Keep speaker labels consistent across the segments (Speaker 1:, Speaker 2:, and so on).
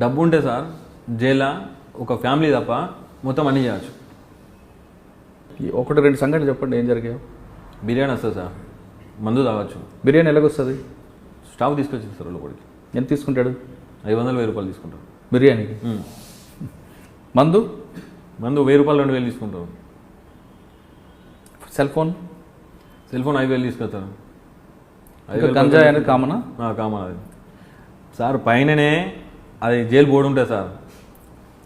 Speaker 1: డబ్బు ఉంటే సార్ జైల్లో ఒక ఫ్యామిలీ తప్ప మొత్తం అన్నీ చేయొచ్చు.
Speaker 2: ఈ ఒకటి రెండు సంఘటనలు చెప్పండి ఏం జరిగాయో.
Speaker 1: బిర్యానీ వస్తుంది సార్. మందు తాగొచ్చు.
Speaker 2: బిర్యానీ ఎలాగొస్తుంది?
Speaker 1: స్టాఫ్ తీసుకొచ్చింది సార్ లోపలికి
Speaker 2: ఎంత తీసుకుంటాడు?
Speaker 1: ఐదు వందలు వెయ్యి రూపాయలు తీసుకుంటారు.
Speaker 2: బిర్యానీకి. మందు?
Speaker 1: మందు వెయ్యి రూపాయలు రెండు వేలు తీసుకుంటారు.
Speaker 2: Cell phone?
Speaker 1: సెల్ ఫోన్ ఐదు వేలు తీసుకొస్తారు. ఐదు
Speaker 2: ఇంకా
Speaker 1: వేలు
Speaker 2: గంజాయి అనేది కామనా?
Speaker 1: కామన్ అది. సార్ పైననే అది జైలు బోర్డు ఉంటుంది సార్.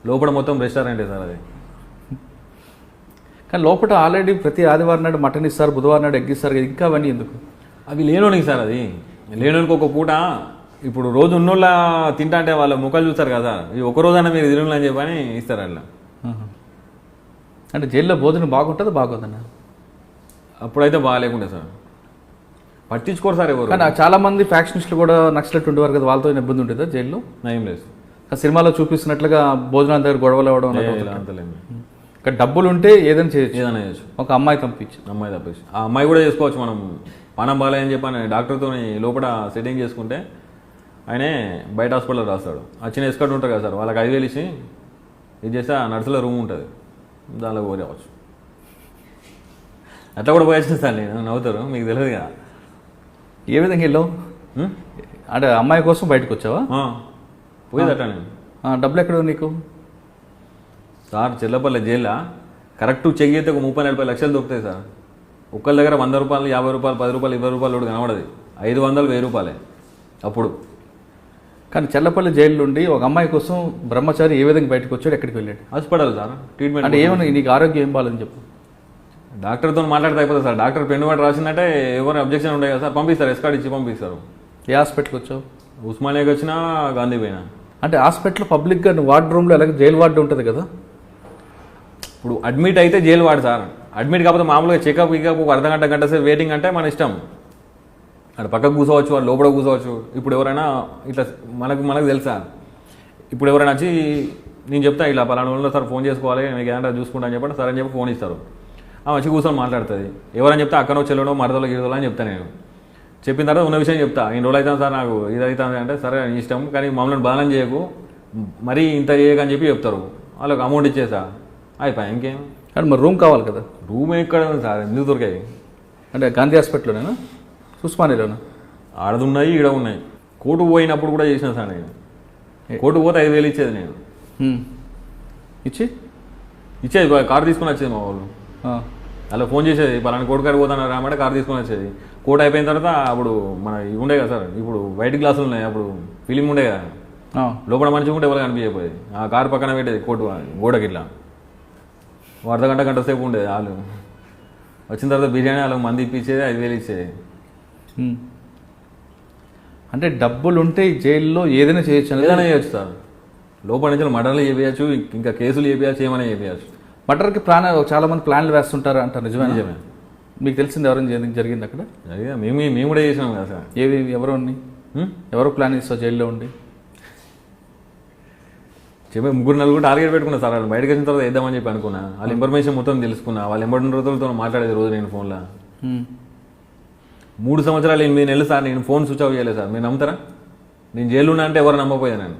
Speaker 1: లోపల మొత్తం రెస్టారెంటే సార్ అది.
Speaker 2: కానీ లోపల ఆల్రెడీ ప్రతి ఆదివారం నాడు మటన్ ఇస్తారు బుధవారం నాడు ఎగ్ ఇస్తారు ఇంకా అవన్నీ ఎందుకు?
Speaker 1: అవి లేనోనికి సార్ అది. లేనోనికి ఒక పూట. ఇప్పుడు రోజు ఉన్నోళ్ళ తింటా అంటే వాళ్ళ ముఖాలు చూస్తారు కదా. ఇది ఒక రోజైనా మీరు తిరుగులు అని చెప్పని ఇస్తారు అట్లా.
Speaker 2: అంటే జైల్లో భోజనం బాగుంటుందా బాగోదన్నా?
Speaker 1: అప్పుడైతే బాగాలేకుండే సార్. పట్టించుకోరు సార్ ఎవరు.
Speaker 2: కానీ చాలా మంది ఫ్యాక్షనిస్టులు కూడా నక్సలెట్ ఉండేవారు కదా వాళ్ళతో ఇబ్బంది ఉంటుందా జైల్లో?
Speaker 1: నయం లేదు
Speaker 2: సినిమాలో చూపిస్తున్నట్లుగా భోజనాల దగ్గర గొడవలు అవ్వడం ఇక్కడ డబ్బులు ఉంటే ఏదైనా చేయొచ్చు.
Speaker 1: ఏదైనా చేయొచ్చు.
Speaker 2: ఒక అమ్మాయి పంపించి
Speaker 1: అమ్మాయి తప్పేసి ఆ అమ్మాయి కూడా చేసుకోవచ్చు మనం. పానం బాగాలేదని చెప్పని డాక్టర్తో లోపల సెట్టింగ్ చేసుకుంటే ఆయనే బయట హాస్పిటల్ రాస్తాడు. ఆ చిన్న ఎస్కట్ ఉంటుంది కదా సార్ వాళ్ళకి ఐదు వేలు ఇచ్చి ఇది చేస్తే ఆ నర్సులో రూమ్ ఉంటుంది. దానిలో పోయి రావచ్చు. అట్లా కూడా పోయొచ్చు సార్ నేను నవ్వుతారు. మీకు తెలియదు కదా
Speaker 2: ఏ విధంగా వెళ్ళావు? అంటే అమ్మాయి కోసం బయటకు వచ్చావా?
Speaker 1: ఆ, పోయేది అట్లా నేను
Speaker 2: డబ్బులు ఎక్కడ నీకు?
Speaker 1: సార్ చెల్లపల్లి జైల్లో. కరెక్ట్ చెక్ చేస్తే ఒక ముప్పై నలభై లక్షలు దొరుకుతాయి సార్. ఒక్కళ్ళ దగ్గర వంద రూపాయలు యాభై రూపాయలు పది రూపాయలు ఇరవై రూపాయలు కూడా కనబడదు. ఐదు వందలు వెయ్యి రూపాయలే. అప్పుడు.
Speaker 2: కానీ చెల్లపల్లి జైలు నుండి ఒక అమ్మాయి కోసం బ్రహ్మచారి ఏ విధంగా బయటకు వచ్చాడు ఎక్కడికి వెళ్ళాడు?
Speaker 1: హాస్పిటల్ సార్ ట్రీట్మెంట్
Speaker 2: అంటే ఏమన్నా నీకు ఆరోగ్యం ఏం బాగాలని చెప్పు.
Speaker 1: డాక్టర్తో మాట్లాడితే అయిపోతుంది సార్. డాక్టర్ పెన్ను వాటి రాసిందంటే ఎవరు అబ్జెక్షన్ ఉండే కదా సార్. పంపిస్తారు ఎస్కార్డ్ ఇచ్చి పంపిస్తారు.
Speaker 2: ఏ హాస్పిటల్కి వచ్చావు?
Speaker 1: ఉస్మానియాకి వచ్చినా గాంధీ పోయినా.
Speaker 2: అంటే హాస్పిటల్ పబ్లిక్గా వార్డ్ రూమ్లో ఎలాగ జైలు వార్డు ఉంటుంది కదా?
Speaker 1: ఇప్పుడు అడ్మిట్ అయితే జైలు వాడు సార్. అడ్మిట్ కాకపోతే మామూలుగా చెకప్ ఇకప్ ఒక అర్ధ గంట గంట సేపు వెయిటింగ్ అంటే మన ఇష్టం. అక్కడ పక్కకు కూర్చోవచ్చు వాళ్ళు లోపల కూర్చోవచ్చు. ఇప్పుడు ఎవరైనా ఇట్లా మనకు మనకు తెలుసా? ఇప్పుడు ఎవరైనా వచ్చి నేను చెప్తా ఇలా పలానా వాళ్ళు సార్ ఫోన్ చేసుకోవాలి మీకు ఏమంటే చూసుకుంటా అని చెప్పండి సరే అని చెప్పి ఫోన్ ఇస్తారు. ఆ వచ్చి కూర్చొని మాట్లాడుతుంది. ఎవరైనా చెప్తే అక్కనో చెల్లడో మరదలో గిరదలో అని చెప్తాను నేను. చెప్పిన తర్వాత ఉన్న విషయం చెప్తా. ఇన్ని రోజులు అవుతాను సార్ నాకు ఇది అవుతుంది అంటే సరే ఇష్టం కానీ మమ్మల్ని బదనం చేయకు. మరీ ఇంత చేయకని చెప్పి చెప్తారు. వాళ్ళకి అమౌంట్ ఇచ్చేసా. అయిపోయా ఇంకేం?
Speaker 2: కానీ మరి రూమ్ కావాలి కదా.
Speaker 1: రూమ్ ఎక్కడ ఉంది సార్? ఎందుకు దొరికాయి?
Speaker 2: అంటే గాంధీ హాస్పిటల్లోనేనా?
Speaker 1: ఆడది ఉన్నాయి ఈడ ఉన్నాయి. కోర్టు పోయినప్పుడు కూడా చేసిన సార్ నేను. కోర్టు పోతే ఐదు వేలు ఇచ్చేది నేను.
Speaker 2: ఇచ్చి?
Speaker 1: ఇచ్చేది కారు తీసుకుని వచ్చేది మా వాళ్ళు. అలా ఫోన్ చేసేది పలానా కోర్టు కారు పోతాను రామంటే కారు తీసుకొని వచ్చేది. కోర్టు అయిపోయిన తర్వాత అప్పుడు మన ఇవి ఉండే కదా సార్ ఇప్పుడు వైట్ గ్లాసులు ఉన్నాయి అప్పుడు ఫిలిం ఉండే కదా. లోపల మంచిగా ఉంటే ఎవరు కనిపించకపోయేది ఆ కారు పక్కన పెట్టేది కోర్టు గోడకి ఇట్లా. అర్ధ గంట గంట సేపు ఉండేది వాళ్ళు. వచ్చిన తర్వాత బిర్యానీ వాళ్ళకి మంది ఇప్పించేది ఐదు వేలు ఇచ్చేది.
Speaker 2: అంటే డబ్బులు ఉంటే జైల్లో ఏదైనా చేయొచ్చు
Speaker 1: ఏదైనా చేయొచ్చు సార్. లోపల నుంచి మర్డర్లు చేపించచ్చు ఇంకా కేసులు చేపించచ్చు ఏమైనా చేపించచ్చు
Speaker 2: మటర్కి ప్లాన్ చాలా మంది ప్లాన్లు వేస్తుంటారు అంటారు. నిజమే
Speaker 1: నిజమే.
Speaker 2: మీకు తెలిసింది ఎవరైనా జరి- జరిగింది అక్కడ?
Speaker 1: మేము మేము కూడా చేసినాం కదా సార్.
Speaker 2: ఏవి ఎవరు? ఎవరు ప్లాన్ ఇస్తారు జైల్లో ఉండి?
Speaker 1: చెప్పే ముగ్గురు నలుగురు టార్గెట్ పెట్టుకున్నా సార్. వాళ్ళు బయటకు వచ్చిన తర్వాత వేద్దామని చెప్పి అనుకున్నా. వాళ్ళ ఇన్ఫర్మేషన్ మొత్తం తెలుసుకున్నా. వాళ్ళు ఎంబడిన రోజులతో మాట్లాడేది రోజు నేను ఫోన్లో. మూడు సంవత్సరాలు ఎనిమిది నెలలు సార్ నేను ఫోన్ స్విచ్ ఆఫ్ చేయలేదు సార్. మీరు నమ్ముతారా? నేను జైలు ఉన్నా అంటే ఎవరు నమ్మపోయా నేను?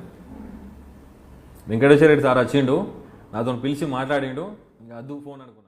Speaker 1: వెంకటేశ్వర రెడ్డి సార్ వచ్చిండు. అతను పిలిచి మాట్లాడిండు. ఇంకా అద్దు ఫోన్ అనుకున్నాను